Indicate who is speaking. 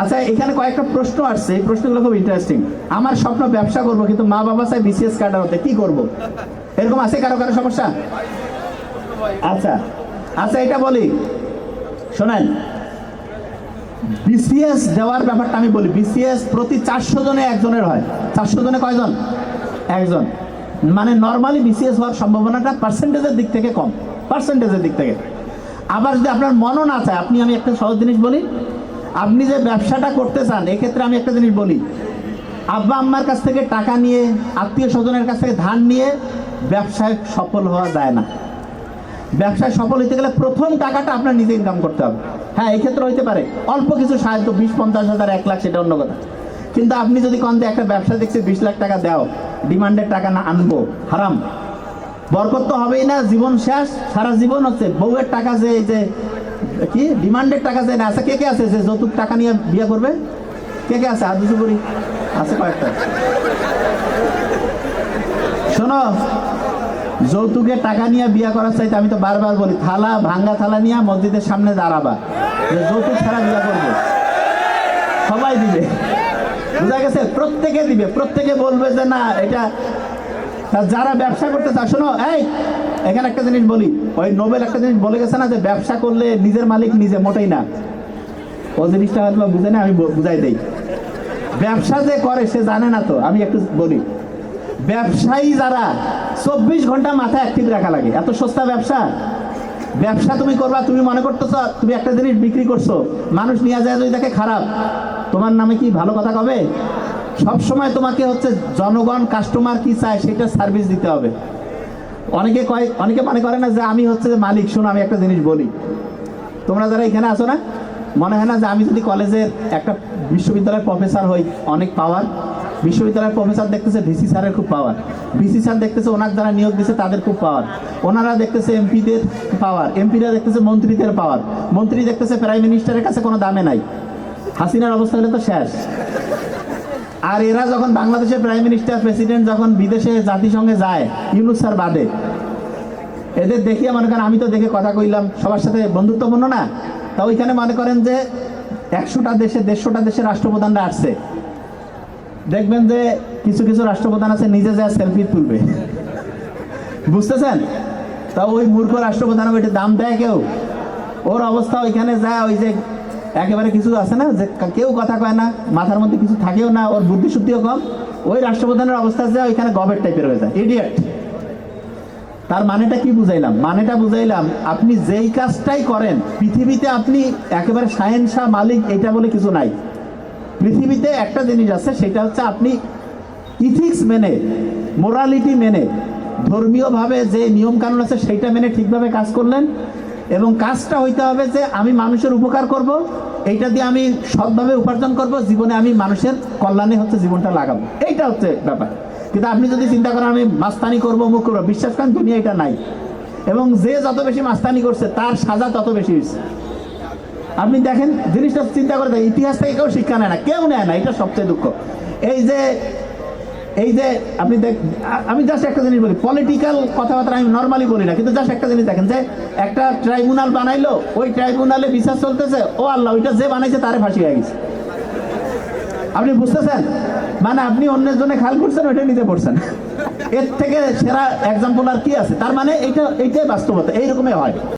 Speaker 1: আচ্ছা এখানে কয়েকটা প্রশ্ন আসছে। এই প্রশ্নগুলো খুব ইন্টারেস্টিং আমার স্বপ্ন ব্যবসা করব, কিন্তু মা বাবা চাই বিসিএস কার্ডার হতে কি করব? এরকম আছে কারও কারও সমস্যা? আচ্ছা আচ্ছা এটা বলি। শোনেন বিসিএস দেওয়ার ব্যাপারটা আমি বলি। বিসিএস প্রতি চারশো জনে একজনের হয়। চারশো জনে কয়জন? একজন। মানে নর্মালি বিসিএস হওয়ার সম্ভাবনাটা পার্সেন্টেজের দিক থেকে কম। পার্সেন্টেজের দিক থেকে। আবার যদি আপনার মনও না চায়, আপনি, আমি একটা সহজ জিনিস বলি। আপনি যে ব্যবসাটা করতে চান, এক্ষেত্রে আমি একটা জিনিস বলি। আব্বা আম্মার কাছ থেকে টাকা নিয়ে, আত্মীয় স্বজনের কাছ থেকে ধান নিয়ে ব্যবসায় সফল হওয়া যায় না। ব্যবসায় সফল হতে গেলে প্রথম টাকাটা আপনার নিজে ইনকাম করতে হবে। হ্যাঁ এই ক্ষেত্রে হইতে পারে। অল্প কিছু সাহায্য, বিশ, পঞ্চাশ হাজার, এক লাখ, সেটা অন্য কথা। কিন্তু আপনি যদি কন যে একটা ব্যবসা দেখছি বিশ লাখ টাকা দাও, ডিমান্ডের টাকা না আনব, হারাম। বরকত তো হবেই না, জীবন শেষ, সারা জীবন হচ্ছে। বউয়ের টাকা যে, এই যে কি? ডিমান্ডের টাকা যে না। আছে কে কে আছে? যে যৌতুক টাকা নিয়ে বিয়ে করবে? কে কে আছে? আদুসু করি আছে কয়েকটা। শোনো, যৌতুকের টাকা নিয়ে বিয়ে করার চাইতে আমি তো বারবার বলি, থালা, ভাঙ্গা থালা নিয়ে মসজিদের সামনে দাঁড়াবা। যৌতুক ছাড়া বিয়ে করবে। সবাই দিবে। বুঝা গেছে? প্রত্যেকে দিবে। প্রত্যেকে বলবে যে না, এটা যারা ব্যবসা করতে চায়, শোনো, এই, এখানে একটা জিনিস বলি, ওই নোবেল একটা জিনিস বলে গেছে না যে ব্যবসা করলে নিজের মালিক নিজে মোটেই না। ও জিনিসটা হয়তো বুঝে না, আমি বুঝাই দেই। ব্যবসা যে করে, সে জানে না তো, আমি একটু বলি। ব্যবসায়ী যারা, চব্বিশ ঘণ্টা মাথায় অ্যাক্টিভ রাখা লাগে। এত সস্তা ব্যবসা। ব্যবসা তুমি করবা, তুমি মনে করতেছো, তুমি একটা জিনিস বিক্রি করছ। মানুষ নিয়ে যায় যদি দেখে খারাপ। তোমার নামে কি ভালো কথা কবে? সব সময় তোমাকে হচ্ছে জনগণ কাস্টমার কি চায় সেটা সার্ভিস দিতে হবে। অনেকে কয়, অনেকে মনে করে না যে আমি হচ্ছে মালিক, শোনো আমি একটা জিনিস বলি। তোমরা যারা এখানে আছো না, মনে হয় না যে আমি যদি কলেজের একটা বিশ্ববিদ্যালয়ের প্রফেসর হই, অনেক পাওয়ার বিশ্ববিদ্যালয়ের প্রফেসর দেখতেছে ভিসি স্যারের খুব পাওয়ার ভিসি স্যার দেখতেছে ওনার যারা নিয়োগ দিচ্ছে তাদের খুব পাওয়ার ওনারা দেখতেছে এমপিদের পাওয়ার এমপিরা দেখতেছে মন্ত্রীদের পাওয়ার মন্ত্রী দেখতেছে প্রাইম মিনিস্টারের কাছে কোনো দামে নাই। হাসিনার অবস্থা হলে তো শেষ। আর এরা যখন বাংলাদেশের প্রাইম মিনিস্টার প্রেসিডেন্ট যখন বিদেশে জাতিসংঘে যায়, ইউনুস স্যার বাদে। এদের দেখিয়ে মনে করেন, আমি তো দেখে কথা কইলাম, সবার সাথে বন্ধুত্বপূর্ণ না? তা ওইখানে মনে করেন যে একশোটা দেশে, দেড়শোটা দেশের রাষ্ট্রপ্রধানরা আসছে। দেখবেন যে কিছু কিছু রাষ্ট্রপ্রধান আছে, নিজে যা সেলফি তুলবে। বুঝতেছেন? তা ওই মূর্খ রাষ্ট্রপ্রধান ওইটা দাম দেয় কেউ? ওর অবস্থা ওইখানে যায় ওই যে একেবারে কিছু আছে না, যে কেউ কথা কয় না, মাথার মধ্যে কিছু থাকেও না, ওর বুদ্ধি শুদ্ধিও কম। ওই রাষ্ট্রপ্রধানের অবস্থা যায় ওইখানে গবেট টাইপের হয়ে যায়। ইডিয়েট তার মানেটা কি বুঝাইলাম? মানেটা বুঝাইলাম, আপনি যেই কাজটাই করেন, পৃথিবীতে আপনি একেবারে শাহেনশাহ মালিক, এটা বলে কিছু নাই। পৃথিবীতে একটা জিনিস আছে, সেটা হচ্ছে আপনি ইথিক্স মেনে মোরালিটি মেনে, ধর্মীয়ভাবে যে নিয়ম কানুন আছে সেইটা মেনে ঠিকভাবে কাজ করলেন এবং কাজটা হইতে হবে যে আমি মানুষের উপকার করব, এইটা দিয়ে আমি সৎভাবে উপার্জন করব, জীবনে আমি মানুষের কল্যাণে হচ্ছে জীবনটা লাগাবো। এইটা হচ্ছে ব্যাপার। কিন্তু আপনি যদি চিন্তা করেন, আমি মাস্তানি করব, মুখ করব, বিশ্বাস করেন, দুনিয়া এটা নাই। এবং যে যত বেশি মাস্তানি করছে, তার সাজা তত বেশি হয়েছে। আপনি দেখেন, জিনিসটা চিন্তা করে দেখেন, ইতিহাস থেকে কেউ শিক্ষা নেয় না, কেউ নেয় না, এটা সবচেয়ে দুঃখ। এই যে এই যে আপনি দেখ, আমি জাস্ট একটা জিনিস বলি পলিটিক্যাল কথাবার্তা আমি নর্মালি বলি না, কিন্তু জাস্ট একটা জিনিস দেখেন যে, একটা ট্রাইব্যুনাল বানাইলো, ওই ট্রাইব্যুনালে বিচার চলতেছে, ও আল্লাহ, ওইটা যে বানাইছে তারে ফাঁসি হয়ে গেছে। আপনি বুঝতেছেন? মানে আপনি অন্যের জন্য খাল করছেন ওইটা নিজে পড়ছেন। এর থেকে সেরা এক্সাম্পল আর কি আছে? তার মানে এইটা, এইটাই বাস্তবতা, এইরকমই হয়।